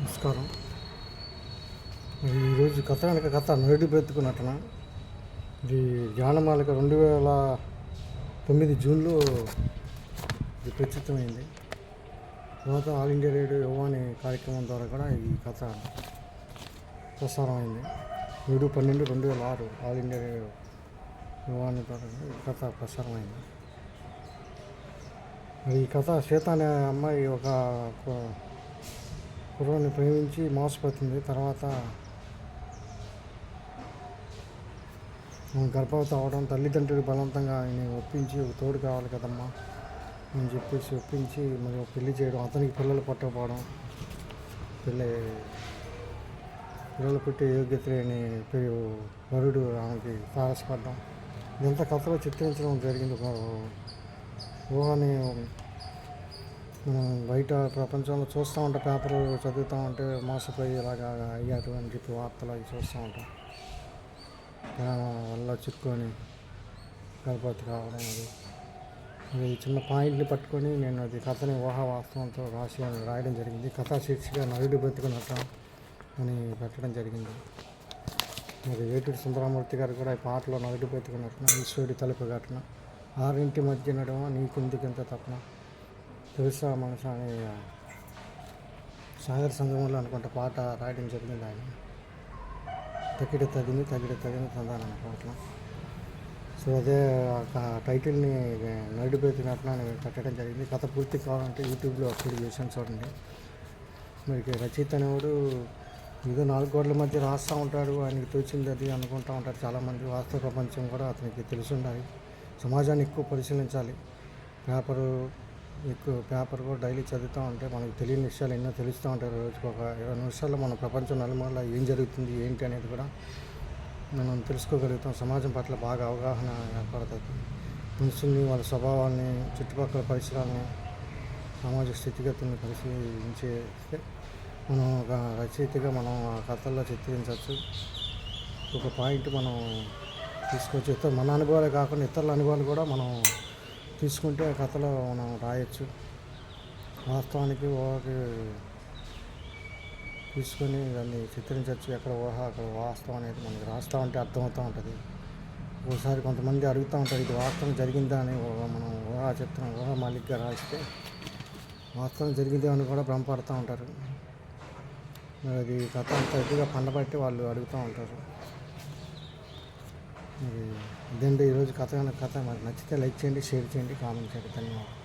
నమస్కారం. ఈరోజు కథ వెనక కథ నోటి బ్రతుకున్నట్టున ఇది జ్ఞానమాలిక రెండు వేల తొమ్మిది జూన్లో ఇది ప్రచురితమైంది. తర్వాత ఆల్ ఇండియా రేడియో యువాని కార్యక్రమం ద్వారా కూడా ఈ కథ ప్రసారమైంది. ఏడు పన్నెండు రెండు వేల ఆరు ఆల్ ఇండియా రేడియో యువాని ద్వారా ఈ కథ ప్రసారమైంది. మరి ఈ కథ శ్వేత అనే అమ్మాయి ఒక కుర్రాన్ని ప్రేమించి మోసపోతుంది. తర్వాత గర్భవతి అవడం తల్లిదండ్రులు బలవంతంగా ఆయన ఒప్పించి ఒక తోడు కావాలి కదమ్మా అని చెప్పేసి ఒప్పించి మరి పెళ్ళి చేయడం అతనికి పిల్లలు పట్టకపోవడం పిల్ల పిల్లలు పుట్టే యోగ్యత లేని వరుడు ఆమెకి తారసపడ్డం. ఇదంతా కథలో చిత్రించడం జరిగింది. ఊహని మనం బయట ప్రపంచంలో చూస్తూ ఉంటాం పేపర్ చదువుతూ ఉంటే మోసపోయి ఇలాగా అయ్యారు అని చెప్పి వార్తలు అవి చూస్తూ ఉంటాం. వల్ల చిక్కుకొని గర్భవతి కావడం అది. అది చిన్న పాయింట్ని పట్టుకొని నేను అది కథని ఊహా వాస్తవంతో రాసి రాయడం జరిగింది. కథా శీర్షిక నరుడు బతుకునట అని పెట్టడం జరిగింది. మరి ఏటూరి సుందరమూర్తి గారు కూడా ఈ పాటలో నరుడు బతుకున్నట్టున ఈశ్వరుడి తలుపు ఘటన ఆరింటి మధ్య నడమ నీకుందికింత తప్పన తెలుసా మనసు అనే సాగర సంగమంలో అనుకుంటే పాట రాయడం జరిగింది ఆయన. తగిడ తగిని తగిడ తగిన తందాన అనుకుంటున్నా సో అదే ఆ టైటిల్ని నడిపెట్టినట్లు నేను కట్టడం జరిగింది. కథ పూర్తి కావాలంటే యూట్యూబ్లో అప్లోడ్ చేశాను చూడండి. మరి రచయిత అనేవాడు ఏదో నాలుగు గోడల మధ్య రాస్తూ ఉంటాడు ఆయనకి తోచింది అది అనుకుంటూ ఉంటారు చాలామంది. వాస్తవ ప్రపంచం కూడా అతనికి తెలిసి ఉండాలి. సమాజాన్ని ఎక్కువ పరిశీలించాలి. పేపరు ఎక్కువ పేపర్ కూడా డైలీ చదువుతూ ఉంటే మనకు తెలియని విషయాలు ఎన్నో తెలుస్తూ ఉంటాయి రోజుకు ఒక ఇరవై నిమిషాల్లో మన ప్రపంచం నలుమూల ఏం జరుగుతుంది ఏంటి అనేది కూడా మనం తెలుసుకోగలుగుతాం. సమాజం పట్ల బాగా అవగాహన ఏర్పడుతుంది. మనుషుల్ని వాళ్ళ స్వభావాల్ని చుట్టుపక్కల పరిసరాలని సామాజిక స్థితిగతులను పరిశీలించేస్తే మనం ఒక రచయితగా మనం ఆ కథల్లో చిత్రించవచ్చు. ఒక పాయింట్ మనం తీసుకొచ్చి మన అనుభవాలే కాకుండా ఇతరుల అనుభవాలు కూడా మనం తీసుకుంటే ఆ కథలో మనం రాయొచ్చు. వాస్తవానికి ఊహకి తీసుకొని దాన్ని చిత్రించవచ్చు ఎక్కడ ఊహ అక్కడ వాస్తవం అనేది మనకి రాస్తూ ఉంటే అర్థమవుతూ ఉంటుంది. ఒకసారి కొంతమంది అడుగుతూ ఉంటారు ఇది వాస్తవం జరిగిందా? అని మనం ఊహా చిత్రం ఊహ మళ్ళీగా రాస్తే వాస్తవం జరిగిందే అని కూడా భ్రమపడుతూ ఉంటారు. మరి అది కథ అంతా ఎక్కువగా పండబట్టి వాళ్ళు అడుగుతూ ఉంటారు. ఇదండి ఈరోజు కథ. కథ మాకు నచ్చితే లైక్ చేయండి షేర్ చేయండి కామెంట్ చేయండి. ధన్యవాదాలు.